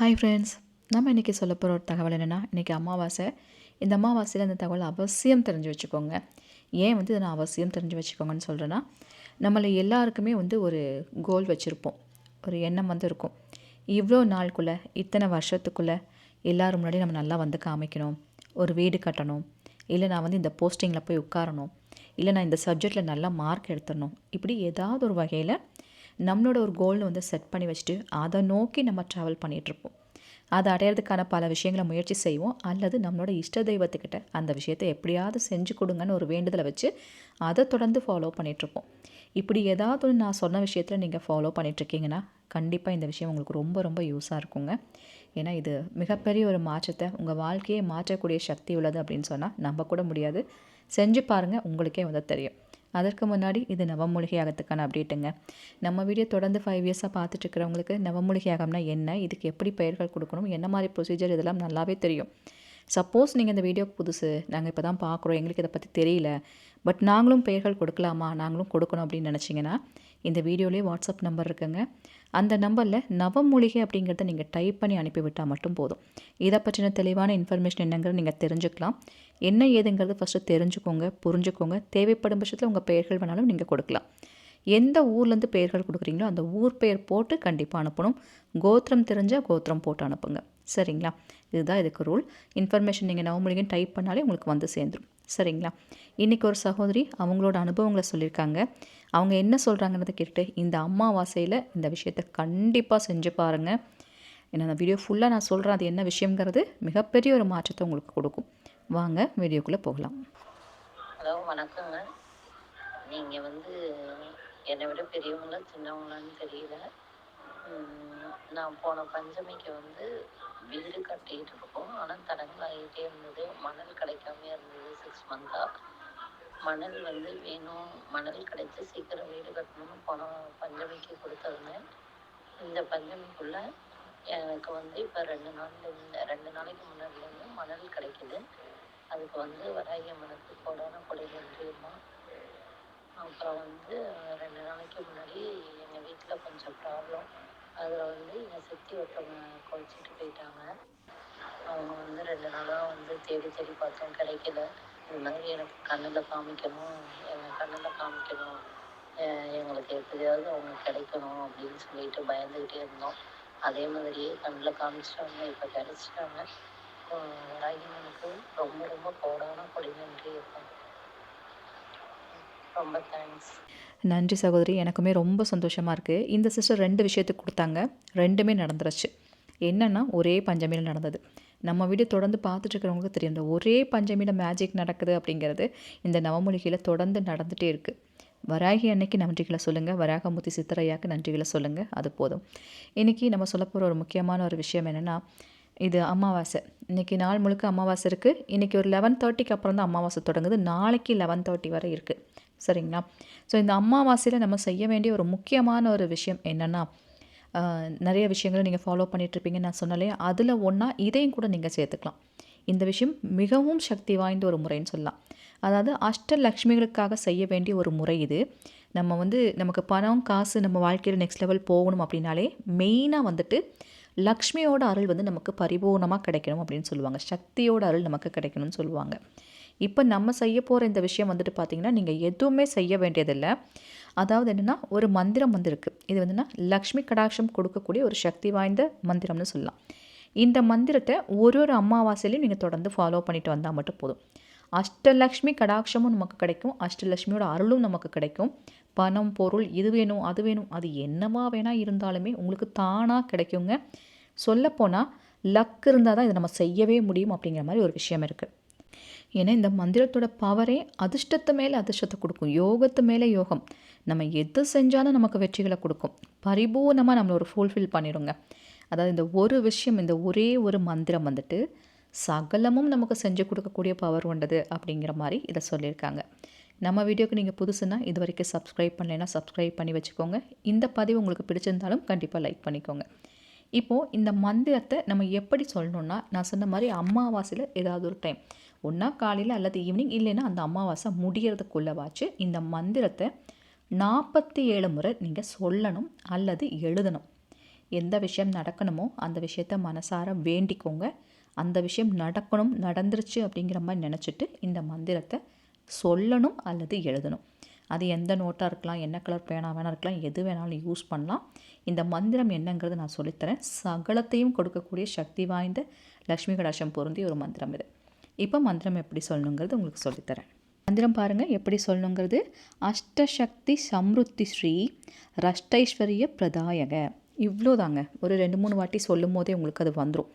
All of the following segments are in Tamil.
ஹாய் ஃப்ரெண்ட்ஸ் நம்ம இன்றைக்கி சொல்ல போகிற ஒரு தகவல் என்னென்னா இன்றைக்கி அமாவாசை. இந்த அமாவாசையில் இந்த தகவல் அவசியம் தெரிஞ்சு வச்சுக்கோங்க. ஏன் வந்து இதை நான் அவசியம் தெரிஞ்சு வச்சுக்கோங்கன்னு சொல்கிறேன்னா நம்மளை எல்லாருக்குமே வந்து ஒரு கோல் வச்சுருப்போம். ஒரு எண்ணம் வந்து இருக்கும். இவ்வளோ நாளுக்குள்ளே இத்தனை வருஷத்துக்குள்ளே எல்லோரும் முன்னாடி நம்ம நல்லா வந்து காமிக்கணும். ஒரு வீடு கட்டணும். இல்லை நான் வந்து இந்த போஸ்டிங்கில் போய் உட்காரணும். இல்லை நான் இந்த சப்ஜெக்டில் நல்லா மார்க் எடுத்துடணும். இப்படி ஏதாவது ஒரு வகையில் நம்மளோட ஒரு கோல்னு வந்து செட் பண்ணி வச்சுட்டு அதை நோக்கி நம்ம ட்ராவல் பண்ணிகிட்ருப்போம் அதை அடையிறதுக்கான பல விஷயங்களை முயற்சி செய்வோம். அல்லது நம்மளோட இஷ்ட தெய்வத்துக்கிட்ட அந்த விஷயத்தை எப்படியாவது செஞ்சு கொடுங்கன்னு ஒரு வேண்டுதலை வச்சு அதை தொடர்ந்து ஃபாலோ பண்ணிகிட்ருப்போம் இப்படி ஏதாவது ஒன்று நான் சொன்ன விஷயத்தில் நீங்கள் ஃபாலோ பண்ணிகிட்ருக்கீங்கன்னா கண்டிப்பாக இந்த விஷயம் உங்களுக்கு ரொம்ப ரொம்ப யூஸாக இருக்குங்க. ஏன்னா இது மிகப்பெரிய ஒரு மாற்றத்தை உங்கள் வாழ்க்கையை மாற்றக்கூடிய சக்தி உள்ளது அப்படின்னு சொன்னால் நம்ப கூட முடியாது. செஞ்சு பாருங்கள் உங்களுக்கே வந்து தெரியும். அதற்கு முன்னாடி இது நவமூலிகை யாகத்துக்கான அப்டேட்டுங்க நம்ம வீடியோ தொடர்ந்து ஃபைவ் இயர்ஸாக பார்த்துட்டு இருக்கிறவங்களுக்கு நவமூலிகை யாகம்னா என்ன இதுக்கு எப்படி பெயர்கள் கொடுக்கணும் என்ன மாதிரி ப்ரொசீஜர் இதெல்லாம் நல்லாவே தெரியும். சப்போஸ் நீங்கள் இந்த வீடியோக்கு புதுசு நாங்கள் இப்போ தான் பார்க்குறோம் எங்களுக்கு இதை பற்றி தெரியல பட் நாங்களும் பெயர்கள் கொடுக்கலாமா நாங்களும் கொடுக்கணும் அப்படின்னு நினச்சிங்கன்னா இந்த வீடியோலேயே வாட்ஸ்அப் நம்பர் இருக்குங்க. அந்த நம்பரில் நவமூலிகை அப்படிங்கிறத நீங்கள் டைப் பண்ணி அனுப்பிவிட்டால் மட்டும் போதும். இதை பற்றின தெளிவான இன்ஃபர்மேஷன் என்னங்கிறது நீங்கள் தெரிஞ்சுக்கலாம். என்ன ஏதுங்கிறது ஃபஸ்ட்டு தெரிஞ்சுக்கோங்க புரிஞ்சுக்கோங்க. தேவைப்படும் பட்சத்தில் உங்கள் பெயர்கள் வேணாலும் நீங்கள் கொடுக்கலாம். எந்த ஊர்லேருந்து பெயர்கள் கொடுக்குறீங்களோ அந்த ஊர் பெயர் போட்டு கண்டிப்பாக அனுப்பணும். கோத்திரம் தெரிஞ்சால் கோத்திரம் போட்டு அனுப்புங்க. சரிங்களா? இதுதான் இதுக்கு ரூல் இன்ஃபர்மேஷன் நீங்கள் நவமொழிகன் டைப் பண்ணாலே உங்களுக்கு வந்து சேர்ந்துடும் சரிங்களா? இன்றைக்கி ஒரு சகோதரி அவங்களோட அனுபவங்களை சொல்லியிருக்காங்க. அவங்க என்ன சொல்கிறாங்கன்றதை கேட்டு இந்த அம்மாவாசையில் இந்த விஷயத்தை கண்டிப்பாக செஞ்சு பாருங்கள் ஏன்னா அந்த வீடியோ ஃபுல்லாக நான் சொல்கிறேன் அது என்ன விஷயங்கிறது மிகப்பெரிய ஒரு மாற்றத்தை உங்களுக்கு கொடுக்கும். வாங்க வீடியோக்குள்ளே போகலாம். ஹலோ வணக்கங்க. நீங்கள் வந்து என்னை விட பெரியவங்களா சின்னவங்களான்னு தெரியல. நான் போன பஞ்சமிக்கு வந்து வீடு கட்டிகிட்டு இருக்கோம். ஆனால் தடங்களாகிட்டே இருந்தது. மணல் கிடைக்காம இருந்தது சிக்ஸ் மந்த்தாக மணல் வந்து வேணும். மணல் கிடைச்சி சீக்கிரம் வீடு கட்டணும்னு போன பஞ்சமிக்கு கொடுத்துருந்தேன் இந்த பஞ்சமிக்குள்ளே எனக்கு வந்து இப்போ ரெண்டு நாள்லேருந்து ரெண்டு நாளைக்கு முன்னாடிலேருந்து மணல் கிடைக்கிது. அதுக்கு வந்து வராகி மனத்து கோடான கொடை நன்றியுமா அப்புறம் வந்து ரெண்டு நாளைக்கு முன்னாடி எங்கள் வீட்டில் கொஞ்சம் ப்ராப்ளம் அதில் வந்து எங்கள் சித்தி ஒருத்தவங்க குறைச்சிட்டு போயிட்டாங்க. அவங்க வந்து ரெண்டு நாளாக வந்து தேடி தேடி பார்த்தோம். கிடைக்கல. இந்த மாதிரி எனக்கு கண்ணில் காமிக்கணும். எங்கள் கண்ணில் காமிக்கணும். எங்களுக்கு எப்படியாவது அவங்க கிடைக்கணும் அப்படின்னு சொல்லிட்டு பயந்துக்கிட்டே இருந்தோம். அதே மாதிரியே கண்ணில் காமிச்சிட்டாங்க இப்போ கிடைச்சிட்டாங்க. ராகிமனுக்கு ரொம்ப ரொம்ப கோடான கொடி நன்றி இருக்கும் ரொம்ப தேங்க்ஸ் நன்றி சகோதரி. எனக்குமே ரொம்ப சந்தோஷமாக இருக்குது இந்த சிஸ்டர் ரெண்டு விஷயத்துக்கு கொடுத்தாங்க. ரெண்டுமே நடந்துருச்சு. என்னென்னா ஒரே பஞ்சமியில் நடந்தது. நம்ம வீடு தொடர்ந்து பார்த்துட்ருக்கிறவங்களுக்கு தெரியும். இந்த ஒரே பஞ்சமியில் மேஜிக் நடக்குது அப்படிங்கிறது இந்த நவமொழிகையில் தொடர்ந்து நடந்துகிட்டே இருக்குது வராகி அன்னைக்கு நன்றிகளை சொல்லுங்கள் வராகமூர்த்தி சித்தரையாக்கு நன்றிகளை சொல்லுங்கள் அது போதும். இன்றைக்கி நம்ம சொல்ல போகிற ஒரு முக்கியமான ஒரு விஷயம் என்னென்னா இது அமாவாசை. இன்றைக்கி நாள் முழுக்க அமாவாசை இருக்குது இன்றைக்கி ஒரு லெவன் தேர்ட்டிக்கு அப்புறம் தான் அமாவாசை தொடங்குது. நாளைக்கு லெவன் தேர்ட்டி வரை இருக்குது சரிங்களா? ஸோ இந்த அமாவாசையில் நம்ம செய்ய வேண்டிய ஒரு முக்கியமான ஒரு விஷயம் என்னென்னா நிறைய விஷயங்களை நீங்கள் ஃபாலோ பண்ணிகிட்ருப்பீங்கன்னு நான் சொன்னாலே அதில் ஒன்றா இதையும் கூட நீங்கள் சேர்த்துக்கலாம். இந்த விஷயம் மிகவும் சக்தி வாய்ந்த ஒரு முறைன்னு சொல்லலாம். அதாவது அஷ்டலக்ஷ்மிகளுக்காக செய்ய வேண்டிய ஒரு முறை இது. நம்ம வந்து நமக்கு பணம் காசு நம்ம வாழ்க்கையில் நெக்ஸ்ட் லெவல் போகணும் அப்படின்னாலே மெயினாக வந்துட்டு லக்ஷ்மியோட அருள் வந்து நமக்கு பரிபூர்ணமாக கிடைக்கணும் அப்படின்னு சொல்லுவாங்க. சக்தியோட அருள் நமக்கு கிடைக்கணும்னு சொல்லுவாங்க. இப்போ நம்ம செய்ய போகிற இந்த விஷயம் வந்துட்டு பார்த்திங்கன்னா நீங்கள் எதுவுமே செய்ய வேண்டியதில்லை. அதாவது என்னென்னா ஒரு மந்திரம் வந்து இருக்குது இது வந்துன்னா லக்ஷ்மி கடாட்சம் கொடுக்கக்கூடிய ஒரு சக்தி வாய்ந்த மந்திரம்னு சொல்லலாம். இந்த மந்திரத்தை ஒரு ஒரு அமாவாசையிலையும் நீங்கள் தொடர்ந்து ஃபாலோ பண்ணிட்டு வந்தால் மட்டும் போதும். அஷ்டலக்ஷ்மி கடாட்சமும் நமக்கு கிடைக்கும். அஷ்டலக்ஷ்மியோட அருளும் நமக்கு கிடைக்கும். பணம் பொருள் இது வேணும் அது வேணும் அது என்னவா வேணால் இருந்தாலுமே உங்களுக்கு தானாக கிடைக்குங்க. சொல்லப்போனால் லக் இருந்தால் தான் இதை நம்ம செய்யவே முடியும் அப்படிங்கிற மாதிரி ஒரு விஷயம் இருக்குது ஏன்னா இந்த மந்திரத்தோட பவரே அதிர்ஷ்டத்து மேலே அதிர்ஷ்டத்தை கொடுக்கும். யோகத்து மேலே யோகம். நம்ம எது செஞ்சாலும் நமக்கு வெற்றிகளை கொடுக்கும். பரிபூர்ணமாக நம்மளை ஒரு ஃபுல்ஃபில் பண்ணிடுங்க. அதாவது இந்த ஒரு விஷயம் இந்த ஒரே ஒரு மந்திரம் வந்துட்டு சகலமும் நமக்கு செஞ்சு கொடுக்கக்கூடிய பவர் உண்டது அப்படிங்கிற மாதிரி இதை சொல்லியிருக்காங்க. நம்ம வீடியோக்கு நீங்கள் புதுசுன்னா இது வரைக்கும் சப்ஸ்கிரைப் பண்ணலைன்னா சப்ஸ்கிரைப் பண்ணி வச்சுக்கோங்க. இந்த பதிவு உங்களுக்கு பிடிச்சிருந்தாலும் கண்டிப்பாக லைக் பண்ணிக்கோங்க. இப்போது இந்த மந்திரத்தை நம்ம எப்படி சொல்லணுன்னா நான் சொன்ன மாதிரி அமாவாசையில் ஏதாவது ஒரு டைம் ஒன்றா காலையில் அல்லது ஈவினிங் இல்லைன்னா அந்த அமாவாசை முடியறதுக்குள்ளவாச்சு இந்த மந்திரத்தை நாற்பத்தி ஏழு முறை நீங்கள் சொல்லணும் அல்லது எழுதணும். எந்த விஷயம் நடக்கணுமோ அந்த விஷயத்த மனசார வேண்டிக்கோங்க. அந்த விஷயம் நடக்கணும் நடந்துருச்சு அப்படிங்கிற மாதிரி நினச்சிட்டு இந்த மந்திரத்தை சொல்லணும் அல்லது எழுதணும். அது எந்த நோட்டாக இருக்கலாம் என்ன கலர் பேனா வேணா இருக்கலாம் எது வேணாலும் யூஸ் பண்ணலாம். இந்த மந்திரம் என்னங்கிறது நான் சொல்லித்தரேன். சகலத்தையும் கொடுக்கக்கூடிய சக்தி வாய்ந்த லக்ஷ்மி கடாசம் பொருந்திய ஒரு மந்திரம் இது. இப்போ மந்திரம் எப்படி சொல்லணுங்கிறது உங்களுக்கு சொல்லித்தரேன். மந்திரம் பாருங்கள் எப்படி சொல்லணுங்கிறது? அஷ்டசக்தி சம்ருத்தி ஸ்ரீ ரஷ்டைஸ்வரிய பிரதாயக. இவ்வளோ தாங்க ஒரு ரெண்டு மூணு வாட்டி சொல்லும் போதே உங்களுக்கு அது வந்துடும்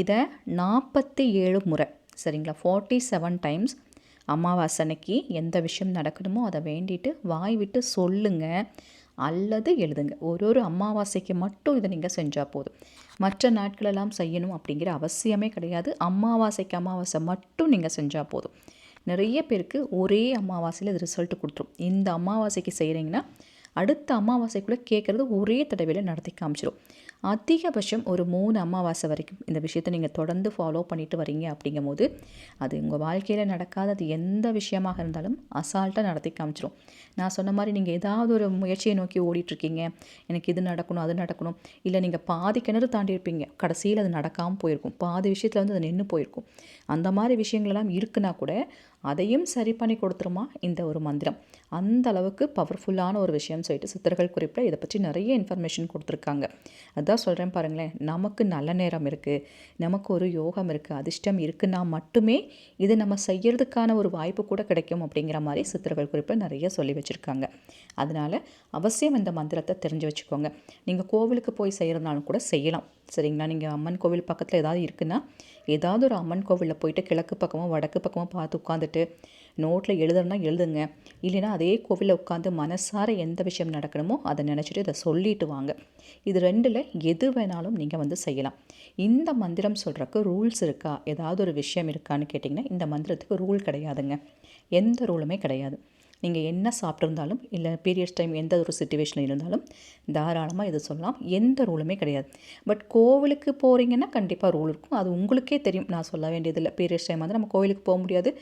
இதை நாற்பத்தி ஏழு முறை. சரிங்களா? ஃபார்ட்டி செவன் டைம்ஸ் அமாவாசை அன்னைக்கு எந்த விஷயம் நடக்கணுமோ அதை வேண்டிட்டு வாய் விட்டு சொல்லுங்க. அல்லது எழுதுங்க. ஒரு ஒரு அமாவாசைக்கு மட்டும் இதை நீங்கள் செஞ்சால் போதும். மற்ற நாட்களெல்லாம் செய்யணும் அப்படிங்கிற அவசியமே கிடையாது. அமாவாசைக்கு அமாவாசை மட்டும் நீங்கள் செஞ்சால் போதும். நிறைய பேருக்கு ஒரே அமாவாசையில் இது ரிசல்ட் கொடுத்துரும். இந்த அமாவாசைக்கு செய்கிறீங்கன்னா அடுத்த அமாவாசைக்குள்ளே கேட்குறது ஒரே தடவையில் நடத்தி காமிச்சிடும் அதிகபட்சம் ஒரு மூணு அமாவாசை வரைக்கும் இந்த விஷயத்தை நீங்கள் தொடர்ந்து ஃபாலோ பண்ணிட்டு வரீங்க அப்படிங்கும் போது அது உங்கள் வாழ்க்கையில் நடக்காத அது எந்த விஷயமாக இருந்தாலும் அசால்ட்டாக நடத்தி காமிச்சிரும். நான் சொன்ன மாதிரி நீங்கள் ஏதாவது ஒரு முயற்சியை நோக்கி ஓடிட்டுருக்கீங்க. எனக்கு இது நடக்கணும் அது நடக்கணும். இல்லை நீங்கள் பாதி கிணறு தாண்டி இருப்பீங்க கடைசியில் அது நடக்காமல் போயிருக்கும். பாதி விஷயத்தில் வந்து அது நின்று போயிருக்கும். அந்த மாதிரி விஷயங்களெல்லாம் இருக்குன்னா கூட அதையும் சரி பண்ணி கொடுத்துருமா இந்த ஒரு மந்திரம். அந்த அளவுக்கு பவர்ஃபுல்லான ஒரு விஷயம் சொல்லிட்டு சித்தர்கள் குறிப்பில் இதை பற்றி நிறைய இன்ஃபர்மேஷன் கொடுத்துருக்காங்க. அதான் சொல்கிறேன் பாருங்களேன். நமக்கு நல்ல நேரம் இருக்குது நமக்கு ஒரு யோகம் இருக்குது அதிர்ஷ்டம் இருக்குன்னா மட்டுமே இதை நம்ம செய்யறதுக்கான ஒரு வாய்ப்பு கூட கிடைக்கும் அப்படிங்கிற மாதிரி சித்தர்கள் குறிப்பில் நிறைய சொல்லி வச்சுருக்காங்க. அதனால் அவசியம் இந்த மந்திரத்தை தெரிஞ்சு வச்சுக்கோங்க. நீங்கள் கோவிலுக்கு போய் செய்கிறதுனாலும் கூட செய்யலாம். சரிங்களா? நீங்கள் அம்மன் கோவில் பக்கத்தில் ஏதாவது இருக்குன்னா ஏதாவது ஒரு அம்மன் கோவிலில் போயிட்டு கிழக்கு பக்கமோ வடக்கு பக்கமோ பார்த்து உட்காந்துட்டு நோட்டில் எழுதுறனா எழுதுங்க. இல்லைன்னா அதே கோவிலில் உட்காந்து மனசார எந்த விஷயம் நடக்கணுமோ அதை நினச்சிட்டு இதை சொல்லிட்டு வாங்க. இது ரெண்டில் எது வேணாலும் நீங்கள் வந்து செய்யலாம். இந்த மந்திரம் சொல்கிறக்கு ரூல்ஸ் இருக்கா? ஏதாவது ஒரு விஷயம் இருக்கான்னு கேட்டிங்கன்னா இந்த மந்திரத்துக்கு ரூல் கிடையாதுங்க. எந்த ரூலுமே கிடையாது. நீங்கள் என்ன சாப்பிட்ருந்தாலும் இல்லை பீரியட்ஸ் டைம் எந்த ஒரு சுச்சுவேஷனில் இருந்தாலும் தாராளமாக இதை சொல்லலாம். எந்த ரூலுமே கிடையாது. பட் கோவிலுக்கு போகிறீங்கன்னா கண்டிப்பாக ரூல் இருக்கும். அது உங்களுக்கே தெரியும். நான் சொல்ல வேண்டியதில்லை. பீரியட்ஸ் டைம் வந்து நம்ம கோவிலுக்கு போக முடியாது.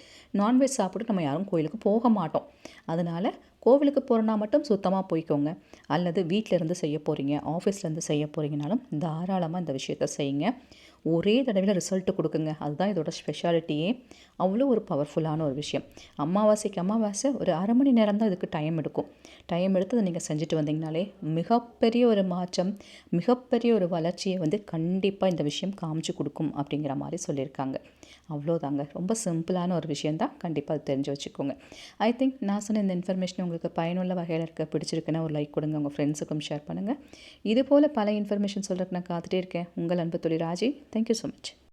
நான்வெஜ் சாப்பிட்டு நம்ம யாரும் கோவிலுக்கு போக மாட்டோம். அதனால் கோவிலுக்கு போகிறனா மட்டும் சுத்தமாக போய்க்கோங்க. அல்லது வீட்டிலேருந்து செய்ய போகிறீங்க ஆஃபீஸ்லேருந்து செய்ய போகிறீங்கனாலும் தாராளமாக இந்த விஷயத்த செய்யுங்க. ஒரே தடவையில் ரிசல்ட்டு கொடுக்குங்க. அதுதான் இதோட ஸ்பெஷாலிட்டியே அவ்வளோ ஒரு பவர்ஃபுல்லான ஒரு விஷயம். அமாவாசைக்கு அமாவாசை ஒரு அரை மணி நேரம் தான் இதுக்கு டைம் எடுக்கும். டைம் எடுத்து அதை நீங்கள் செஞ்சுட்டு வந்தீங்கனாலே மிகப்பெரிய ஒரு மாற்றம் மிகப்பெரிய ஒரு வளர்ச்சியை வந்து கண்டிப்பாக இந்த விஷயம் காமிச்சு கொடுக்கும் அப்படிங்கிற மாதிரி சொல்லியிருக்காங்க. அவ்வளோதாங்க ரொம்ப சிம்பிளான ஒரு விஷயந்தான் கண்டிப்பாக அது தெரிஞ்சு வச்சுக்கோங்க. ஐ திங்க் நான் சொன்ன இந்த இன்ஃபர்மேஷன் உங்களுக்கு பயனுள்ள வகையில் இருக்க. பிடிச்சிருக்குன்னா ஒரு லைக் கொடுங்க. உங்கள் ஃப்ரெண்ட்ஸுக்கும் ஷேர் பண்ணுங்கள் இது போல் பல இன்ஃபர்மேஷன் சொல்கிறதுக்கு நான் காத்துட்டே இருக்கேன். உங்கள் அன்பு தொழில் Raji. Thank you so much.